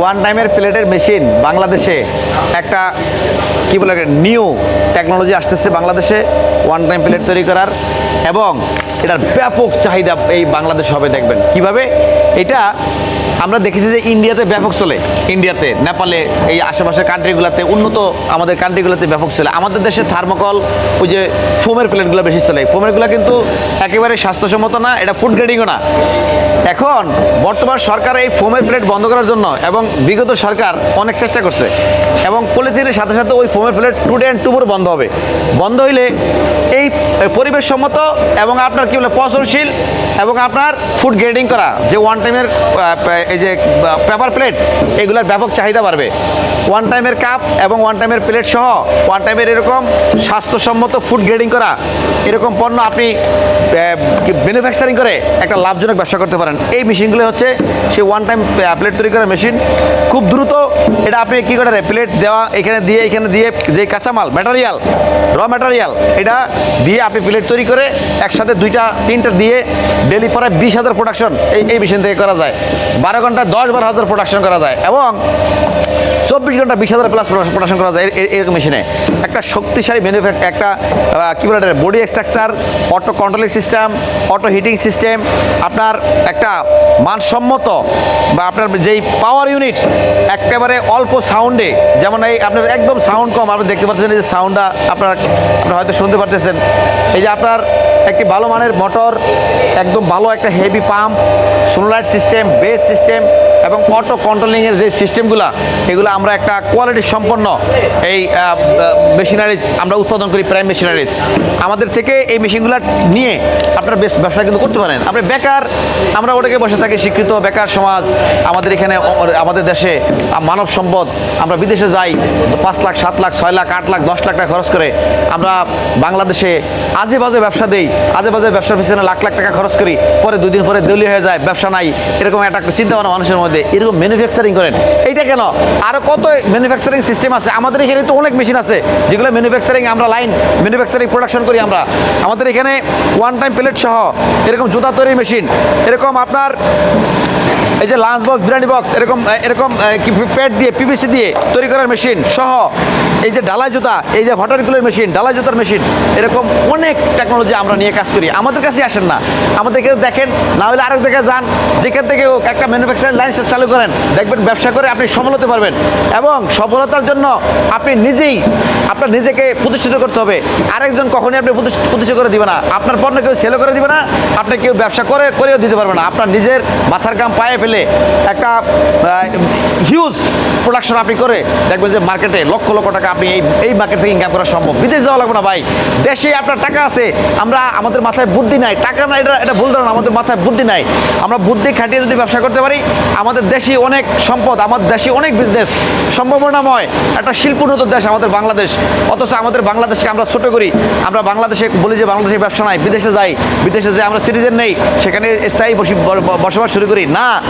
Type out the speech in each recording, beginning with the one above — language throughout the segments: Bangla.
ওয়ান টাইমের প্লেটের মেশিন বাংলাদেশে একটা, কি বলে নিউ টেকনোলজি আসতেছে বাংলাদেশে। ওয়ান টাইম প্লেট তৈরি করার। এবং এটার ব্যাপক চাহিদা এই বাংলাদেশ হবে, দেখবেন। কীভাবে? এটা আমরা দেখেছি যে ইন্ডিয়াতে ব্যাপক চলে। ইন্ডিয়াতে, নেপালে, এই আশেপাশের কান্ট্রিগুলোতে উন্নত আমাদের কান্ট্রিগুলোতে ব্যাপক চলে। আমাদের দেশে থার্মোকল ওই যে ফোমের প্লেটগুলো বেশি চলে। ফোমেরগুলো কিন্তু একেবারে স্বাস্থ্যসম্মত না, এটা ফুড গ্রেডিংও না। এখন বর্তমান সরকার এই ফোমের প্লেট বন্ধ করার জন্য এবং বিগত সরকার অনেক চেষ্টা করছে। এবং পলিথিনের সাথে সাথে ওই ফোমের প্লেট টু ডে অ্যান্ড টুবুর বন্ধ হবে। বন্ধ হইলে এই পরিবেশসম্মত এবং আপনার কি বলে পচনশীল এবং আপনার ফুড গ্রেডিং করা, যে ওয়ান টাইমের এই যে পেপার প্লেট এগুলোর ব্যাপক চাহিদা বাড়বে। ওয়ান টাইমের কাপ এবং ওয়ান টাইমের প্লেট সহ ওয়ান টাইমের এরকম স্বাস্থ্যসম্মত ফুড গ্রেডিং করা, এরকম পণ্য আপনি ম্যানুফ্যাকচারিং করে একটা লাভজনক ব্যবসা করতে পারেন। এই মেশিনগুলো হচ্ছে সেই ওয়ান টাইম প্লেট তৈরি করার মেশিন খুব দ্রুত এটা আপনি কী করে প্লেট দেওয়া, এখানে দিয়ে এখানে দিয়ে, যে কাঁচামাল ম্যাটারিয়াল র ম্যাটারিয়াল এটা দিয়ে আপনি প্লেট তৈরি করে একসাথে দুইটা, তিনটা দিয়ে ডেলি প্রায় বিশ হাজার প্রোডাকশন এই এই মেশিন থেকে করা যায়। বারো ঘণ্টা, দশ বারো হাজার প্রোডাকশন করা যায় এবং চব্বিশ ঘণ্টা, বিশ হাজার প্লাস প্রোডাকশন করা যায় এরকম মেশিনে একটা শক্তিশালী ম্যানুফ্যাক্ট একটা কী বলে body structure auto controlling system auto heating system আপনার একটা মানসম্মত বা আপনার যেই পাওয়ার ইউনিট একেবারে অল্প সাউন্ডে যেমন এই আপনার একদম সাউন্ড কম, আপনি দেখতে পাচ্ছেন যে সাউন্ডটা আপনার আপনার হয়তো শুনতে পারতেছেন। এই যে আপনার একটি ভালো মানের মোটর একদম ভালো একটা heavy pump solar system base system এবং অটো কন্ট্রোলিংয়ের যে সিস্টেমগুলো এগুলো আমরা একটা কোয়ালিটি সম্পন্ন এই মেশিনারিজ আমরা উৎপাদন করি প্রাইম মেশিনারিজ আমাদের থেকে এই মেশিনগুলো নিয়ে আপনারা বেশ ব্যবসা কিন্তু করতে পারেন। আপনি বেকার, আমরা ওটাকে বসে থাকি, শিক্ষিত, বেকার সমাজ, আমাদের এখানে আমাদের দেশে মানব সম্পদ, আমরা বিদেশে যাই, পাঁচ লাখ, সাত লাখ, ছয় লাখ, আট লাখ, দশ লাখ টাকা খরচ করে আমরা বাংলাদেশে আজে বাজে ব্যবসা দেই আজে বাজে ব্যবসার পিছনে লাখ লাখ টাকা খরচ করি, পরে দুদিন পরে দলীয় হয়ে যায়, ব্যবসা নাই, এরকম একটা চিন্তা ভাবনা মানুষের মধ্যে এরকম ম্যানুফ্যাকচারিং করেন। এইটা কেন? আরও কত ম্যানুফ্যাকচারিং সিস্টেম আছে? আমাদের এখানে তো অনেক মেশিন আছে, যেগুলো ম্যানুফ্যাকচারিং আমরা লাইন ম্যানুফ্যাকচারিং প্রোডাকশন করি আমরা। আমাদের এখানে ওয়ান টাইম প্লেট সহ এরকম জুতা তৈরির মেশিন এরকম আপনার এই যে লাঞ্চ বক্স বিরিয়ানি বক্স এরকম এরকম প্যাড দিয়ে পিভিসি দিয়ে তৈরি করার মেশিন সহ এই যে ডালাই জুতা, এই যে হটারগুলোর মেশিন ডালাই জুতার মেশিন এরকম অনেক টেকনোলজি আমরা নিয়ে কাজ করি। আমাদের কাছে আসেন না। আমাদের কেউ দেখেন, না হলে আরেক জায়গায় যান, যেখান থেকে একটা ম্যানুফ্যাকচারিং লাইন চালু করেন। দেখবেন ব্যবসা করে আপনি সফল হতে পারবেন। এবং সফলতার জন্য আপনি নিজেই, আপনার নিজেকে প্রতিষ্ঠিত করতে হবে। আরেকজন কখনই আপনি প্রতিষ্ঠিত করে দিবে না। আপনার পণ্য কেউ সেলও করে দিবে না। আপনি কেউ ব্যবসা করে, করেও দিতে পারবে না। আপনার নিজের মাথার কাম পায়ে ফেলে একটা হিউজ প্রোডাকশন আপনি করে দেখবেন যে মার্কেটে লক্ষ লক্ষ টাকা আপনি এই এই মার্কেট থেকে ইনকাম করা সম্ভব। বিদেশ যাওয়া লাগবে না ভাই। দেশে আপনার টাকা আছে, আমরা, আমাদের মাথায় বুদ্ধি নাই। টাকা নাই, এটা এটা ভুল ধারণা, আমাদের মাথায় বুদ্ধি নাই। আমরা বুদ্ধি খাটিয়ে যদি ব্যবসা করতে পারি, আমাদের দেশে অনেক সম্পদ, আমাদের দেশে অনেক বিজনেস সম্ভাবনাময় একটা শিল্পোন্নত দেশ আমাদের বাংলাদেশ। অথচ আমাদের বাংলাদেশকে আমরা ছোট করি। আমরা বাংলাদেশে বলি যে বাংলাদেশে ব্যবসা নাই, বিদেশে যাই। বিদেশে যে আমরা সিটিজেন নেই, সেখানে স্থায়ী বসবাস শুরু করি। না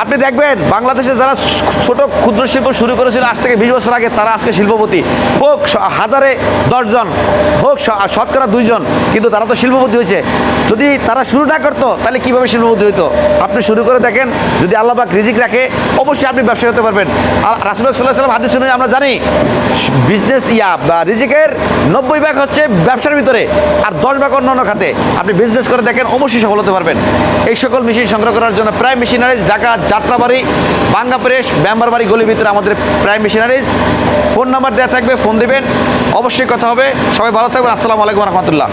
আপনি দেখবেন বাংলাদেশে যারা ছোট ক্ষুদ্র শিল্প শুরু করেছিল, আজ থেকে বিশ বছর আগে তারা আজকে শিল্পপতি। হোক হাজারে দশজন, হোক শতকরা দুইজন, কিন্তু তারা তো শিল্পপতি হয়েছে। যদি তারা শুরু না করতো, তাহলে কীভাবে শিল্পপতি হইতো? আপনি শুরু করে দেখেন, যদি আল্লাহবাক রিজিক রাখে, অবশ্যই আপনি ব্যবসা হতে পারবেন। আর রাসুল সাল্লাহ সাল্লাম হাদিস শুনে আমরা জানি বিজনেস ইয়া বা রিজিকের নব্বই ভাগ হচ্ছে ব্যবসার ভিতরে, আর দশ ভাগ অন্য অন্য খাতে। আপনি বিজনেস করে দেখেন, অবশ্যই সফল হতে পারবেন। এই সকল মেশিন সংগ্রহ করার জন্য প্রায় মেশিনারিজ ঢাকা যাত্রাবাড়ি, বাঙ্গা প্রেস, ব্যাম্বারবাড়ি গলির ভিতরে আমাদের প্রাইম মেশিনারিজ। ফোন নাম্বার দেওয়া থাকবে, ফোন দেবেন। অবশ্যই কথা হবে। সবাই ভালো থাকবেন। আসসালামু আলাইকুম রহমতুল্লাহ।